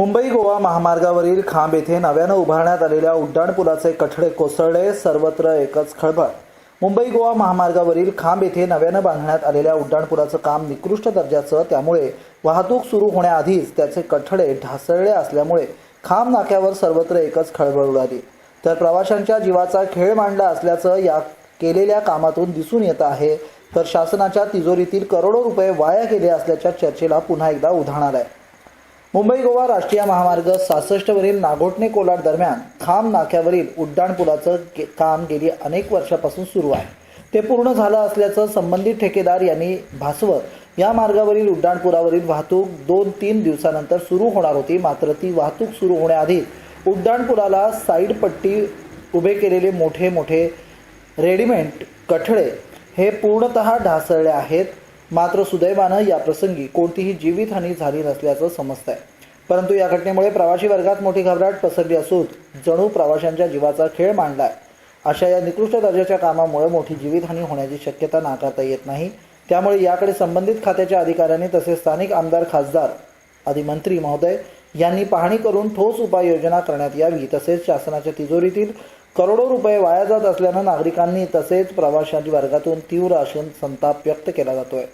मुंबई गोवा महामार्गावरील खांब येथे नव्यानं उभारण्यात आलेल्या उड्डाणपुलाचे कठडे कोसळले सर्वत्र एकच खळबळ. मुंबई गोवा महामार्गावरील खांब येथे नव्यानं बांधण्यात आलेल्या उड्डाणपुलाचं काम निकृष्ट दर्जाचं त्यामुळे वाहतूक सुरू होण्याआधीच त्याचे कठडे ढासळले असल्यामुळे खांब नाक्यावर सर्वत्र एकच खळबळ उडाली. तर प्रवाशांच्या जीवाचा खेळ मांडला असल्याचं या केलेल्या कामातून दिसून येत आहे. तर शासनाच्या तिजोरीतील करोडो रुपये वाया गेले असल्याच्या चर्चेला पुन्हा एकदा उधाण आहे मुंबई गोवा राष्ट्रीय महामार्ग सहासष्ट वरील नागोटणे कोलाड दरम्यान खांब नाक्यावरील उड्डाणपुलाचं के- काम गेली अनेक वर्षापासून सुरू आहे. ते पूर्ण झालं असल्याचं संबंधित ठेकेदार यांनी भासवत या मार्गावरील उड्डाणपुलावरील वाहतूक दोन तीन दिवसानंतर सुरू होणार होती. मात्र ती वाहतूक सुरू होण्याआधी उड्डाणपुलाला साईड पट्टी उभे केलेले मोठे मोठे रेडिमेंट कठडे हे पूर्णतः ढासळले आहेत. मात्र सुदैवानं या प्रसंगी कोणतीही जीवितहानी झाली नसल्याचं समजत आहे परंतु या घटनेमुळे प्रवासी वर्गात मोठी घबराट पसरली असून जणू प्रवाशांच्या जीवाचा खेळ मांडलाय. अशा या निकृष्ट दर्जाच्या कामामुळे मोठी जीवितहानी होण्याची शक्यता नाकारता येत नाही. त्यामुळे याकडे संबंधित खात्याच्या अधिकाऱ्यांनी तसेच स्थानिक आमदार खासदार आदी मंत्री महोदय यांनी पाहणी करून ठोस उपाययोजना करण्यात यावी. तसेच शासनाच्या तिजोरीतील करोडो रुपये वाया जात असल्यानं नागरिकांनी तसेच प्रवाशांच्या वर्गातून तीव्र असून संताप व्यक्त केला जातोय.